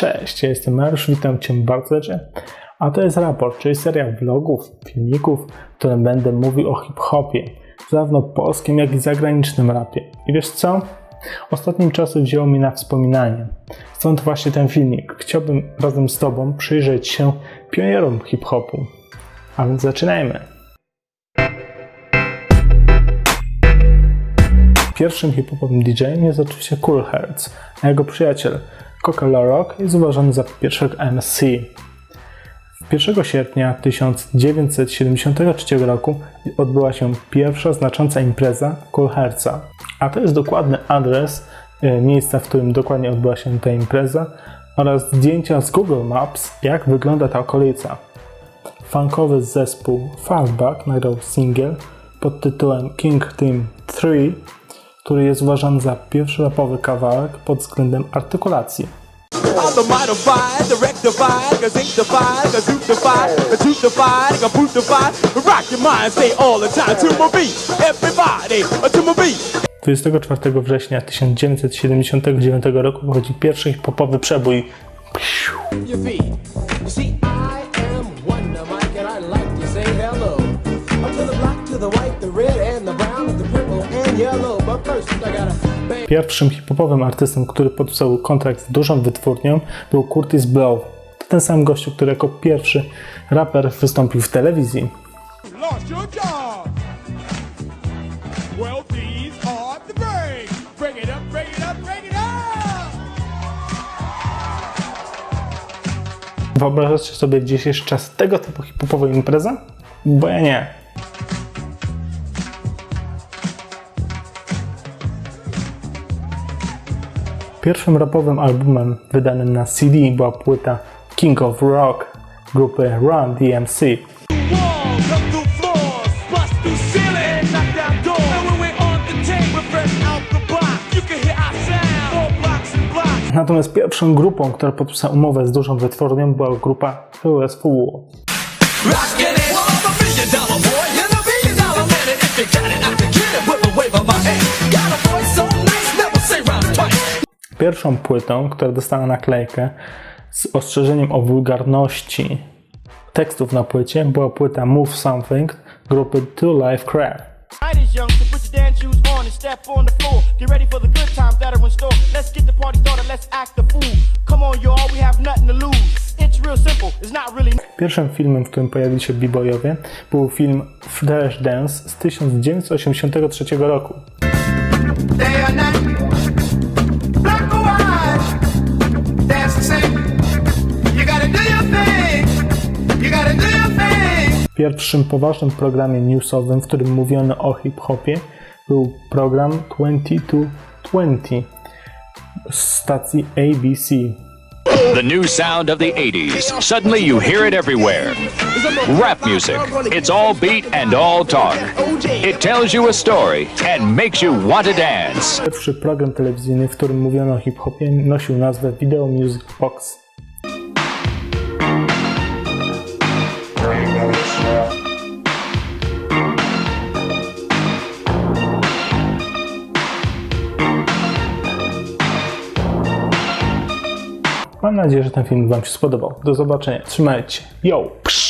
Cześć, ja jestem Mariusz, witam Cię bardzo serdecznie. A to jest raport, czyli seria vlogów, filmików, w którym będę mówił o hip-hopie, zarówno polskim, jak i zagranicznym rapie. I wiesz co? Ostatnim czasem wzięło mi na wspominanie. Stąd właśnie ten filmik. Chciałbym razem z Tobą przyjrzeć się pionierom hip-hopu. A więc zaczynajmy. Pierwszym hip-hopowym DJ-em jest oczywiście Cool Hertz, a jego przyjaciel Rock jest uważany za pierwszego MC. 1 sierpnia 1973 roku odbyła się pierwsza znacząca impreza Cool Hertza, a to jest dokładny adres e, miejsca, w którym dokładnie odbyła się ta impreza oraz zdjęcia z Google Maps, jak wygląda ta okolica. Funkowy zespół Fastback nagrał singiel pod tytułem King Team 3 który jest uważany za pierwszy rapowy kawałek pod względem artykulacji. I'm the modified, the rectified, gazinctified, gazootified, gazootified, gabootified. Rock your mind, say all the time to my beat. Everybody, uh, to my beat. 24 września 1979 roku wychodzi pierwszy hip-hopowy przebój your Pierwszym hip-hopowym artystą, który podpisał kontrakt z dużą wytwórnią był Curtis Blow. To ten sam gościu, który jako pierwszy raper wystąpił w telewizji. Wyobrażacie sobie gdzieś jeszcze czas tego typu hip-hopowej impreza? Bo ja nie. Pierwszym rapowym albumem wydanym na CD była płyta King of Rock grupy Run DMC. Natomiast pierwszą grupą, która podpisała umowę z dużą wytwórnią była grupa USW. Rockin' Pierwszą płytą, która dostała naklejkę z ostrzeżeniem o wulgarności tekstów na płycie, była płyta Move Something grupy Two Life really. Pierwszym filmem, w którym pojawili się b-boyowie, był film Flash Dance z 1983 roku. Pierwszym poważnym programie newsowym, w którym mówiono o hip-hopie, był program 2220 z stacji ABC. The new sound of the 80s. Suddenly you hear it everywhere. Rap music. It's all beat and all talk. It tells you a story and makes you want to dance. Pierwszy program telewizyjny, w którym mówiono o hip-hopie, nosił nazwę Video Music Box. Mam nadzieję, że ten film Wam się spodobał. Do zobaczenia. Trzymajcie. Yo! Psz!